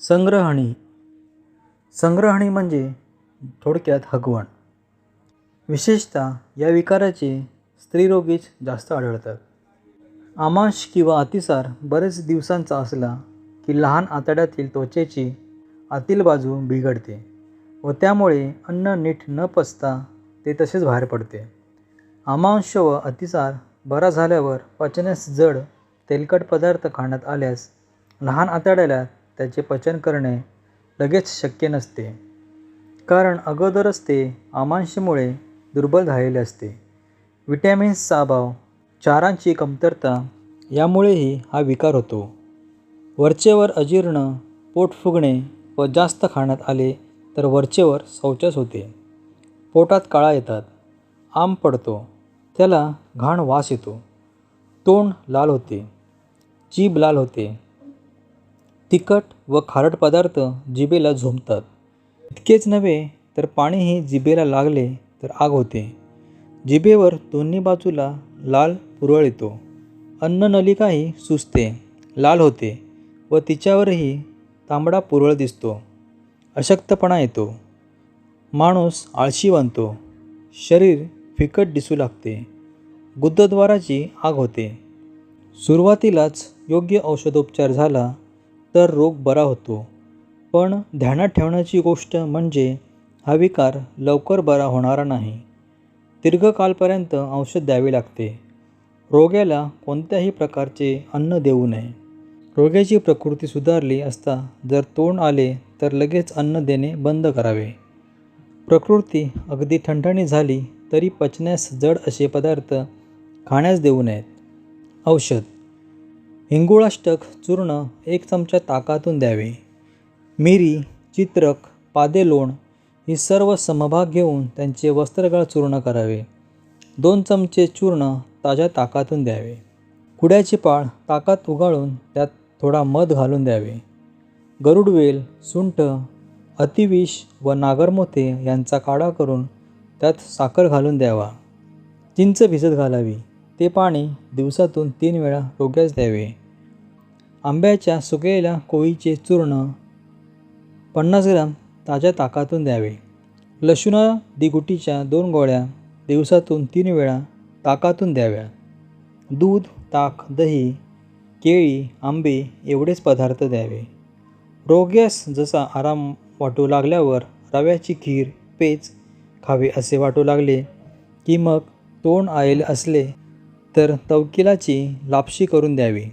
संग्रहणी. संग्रहणी म्हणजे थोडक्यात हगवण. विशेषतः या विकाराचे स्त्रीरोगीच जास्त आढळतात. आमांश किंवा अतिसार बरेच दिवसांचा असला की लहान आतड्यातील त्वचेची आतील बाजू बिघडते व त्यामुळे अन्न नीट न पचता ते तसेच बाहेर पडते. आमांश व अतिसार बरा झाल्यावर पचण्यास जड तेलकट पदार्थ खाण्यात आल्यास लहान आतड्याला त्याचे पचन करणे लगेच शक्य नसते. कारण अगोदरच ते आमांशमुळे दुर्बल झालेले असते. विटॅमिन्सचा अभाव चारांची कमतरता यामुळेही हा विकार होतो. वरचेवर अजीर्ण पोट फुगणे व जास्त खाण्यात आले तर वरचेवर शौचच होते. पोटात काळा येतात. आंब पडतो. त्याला घाण वास येतो. तोंड लाल होते. जीभ लाल होते. तिखट व खारट पदार्थ जिभेला झोंबतात इतकेच नव्हे तर पाणीही जिभेला लागले तर आग होते. जिभेवर दोन्ही बाजूला लाल पुरळ येतो. अन्ननलिकाही सुजते लाल होते व तिच्यावरही तांबडा पुरळ दिसतो. अशक्तपणा येतो. माणूस आळशी बनतो. शरीर फिकट दिसू लागते. गुद्धद्वाराची आग होते. सुरुवातीलाच योग्य औषधोपचार झाला तर रोग बरा होतो. पण ध्यानात ठेवण्याची गोष्ट म्हणजे हा विकार लवकर बरा होणारा नाही. दीर्घकालपर्यंत औषध द्यावे लागते. रोग्याला कोणत्याही प्रकारचे अन्न देऊ नये. रोग्याची प्रकृती सुधारली असता जर तोंड आले तर लगेच अन्न देणे बंद करावे. प्रकृती अगदी ठणठणी झाली तरी पचण्यास जड असे पदार्थ खाण्यास देऊ नयेत. औषध हिंगुळाष्टक चूर्ण एक चमचा ताकातून द्यावे. मिरी चित्रक पादे लोण ही सर्व समभाग घेऊन त्यांचे वस्त्रगाळ चूर्ण करावे. दोन चमचे चूर्ण ताज्या ताकातून द्यावे. कुड्याची पाळ ताकात उगाळून त्यात थोडा मध घालून द्यावे. गरुडवेल सुंठ अतिविष व नागरमोते यांचा काढा करून त्यात साखर घालून द्यावा. चिंच भिजत घालावी. ते पाणी दिवसातून तीन वेळा रोग्यास द्यावे. आंब्याच्या सुकलेल्या कोळीचे चूर्ण पन्नास ग्राम ताज्या ताकातून द्यावे. लसूणा दिगुटीच्या दोन गोळ्या दिवसातून तीन वेळा ताकातून द्याव्या. दूध ताक दही केळी आंबे एवढेच पदार्थ द्यावे. रोग्यास जसा आराम वाटू लागल्यावर रव्याची खीर पेज खावे असे वाटू लागले की मग तोंड आयल असले तर तवकिलाची लापशी करून द्यावी.